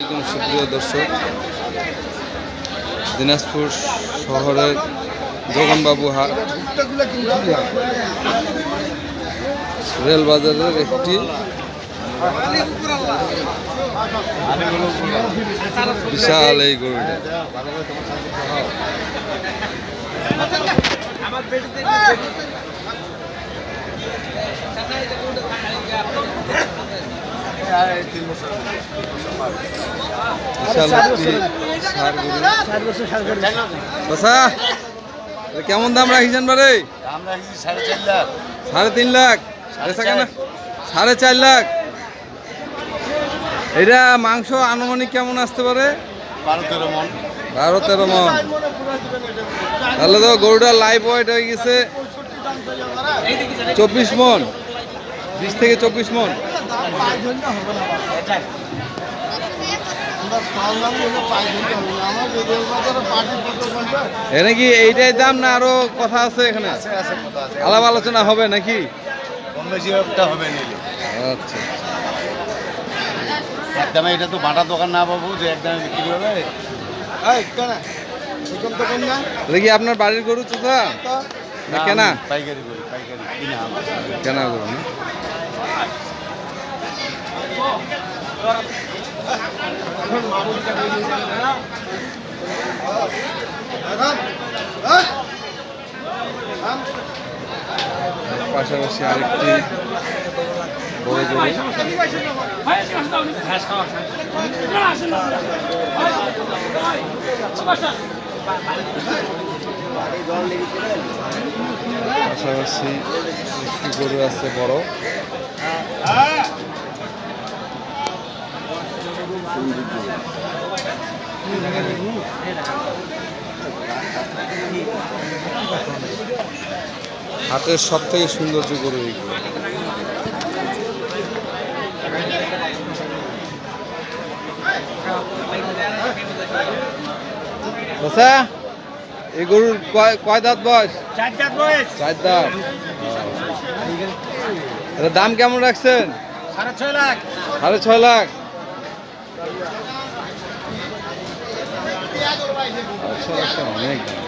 একজন সুপ্রিয় দর্শক। দিনাজপুর শহরের জগনবাবু হাট। রেল বাজারের একটি বিশাল এই গরুটা একটি ষাঁড় গরু বাসা এটা কেমন দাম রাখিছেন বারে সাড়ে তিন লাখ। সাড়ে চার লাখ। এটা মাংস আনুমানিক কেমন আসতে পারে? বারো তেরো মন। তাহলে তো গরুটার লাইফ ওয়েট হয়ে গেছে। চব্বিশ মন। বিশ থেকে চব্বিশ মন। এখানে কি এইটাই দাম না আরও কথা আছে এখানে? আলাপ আলোচনা হবে নাকি? আচ্ছা। একদমে এটা তো বাটা দোকান না পাবো যে একদমে বিক্রি হবে এটা কি আপনার বাড়ির গরু চোখা না কেনা? পাইকারি করি পাইকারি কিনা। কেনা গরু পাশাপাশি আরেকটি বড় পাশাপাশি একটি গরু আছে বড়। হাটের সব থেকে সৌন্দর্য গরু এইগুলো আচ্ছা এই গরুর কয় কয় দাঁত বয়স? চার চার বয়স। চার দাঁত। এটা দাম কেমন রাখছেন? সাড়ে ছয় লাখ। সাড়ে ছয় লাখ। আচ্ছা আচ্ছা অনেক দাম।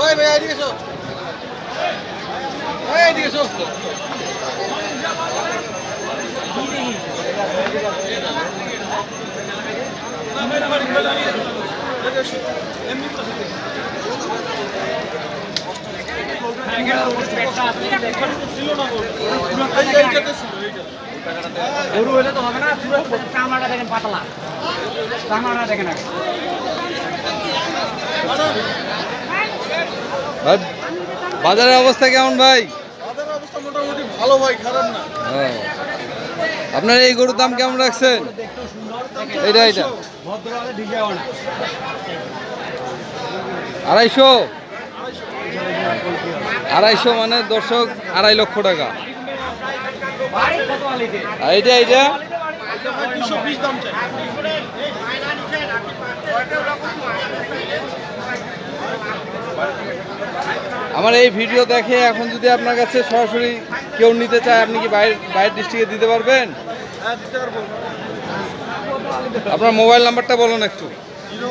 ওই ভাই এদিকে এসো। ওই এদিকে এসো। গরু হলে তো হবে না, পুরো চামড়াটা দেখেন পাতলা। চামড়াটা দেখেন আগে। বাজারের অবস্থা কেমন ভাই? তাদের অবস্থা মোটামুটি ভালো ভাই খারাপ না। আপনার এই গরুর দাম কেমন রাখছেন? এটা আড়াইশো? আড়াইশো মানে দর্শক আড়াই লক্ষ টাকা। এইটা এইটা দুশো বিশ দাম চাই আমার এই ভিডিও দেখে এখন যদি আপনার কাছে সরাসরি কেউ নিতে চায় আপনি কি বাইরের বাইরের ডিস্ট্রিক্টে দিতে পারবেন? হ্যাঁ দিতে পারব। আপনার মোবাইল নাম্বারটা বলুন একটু। জিরো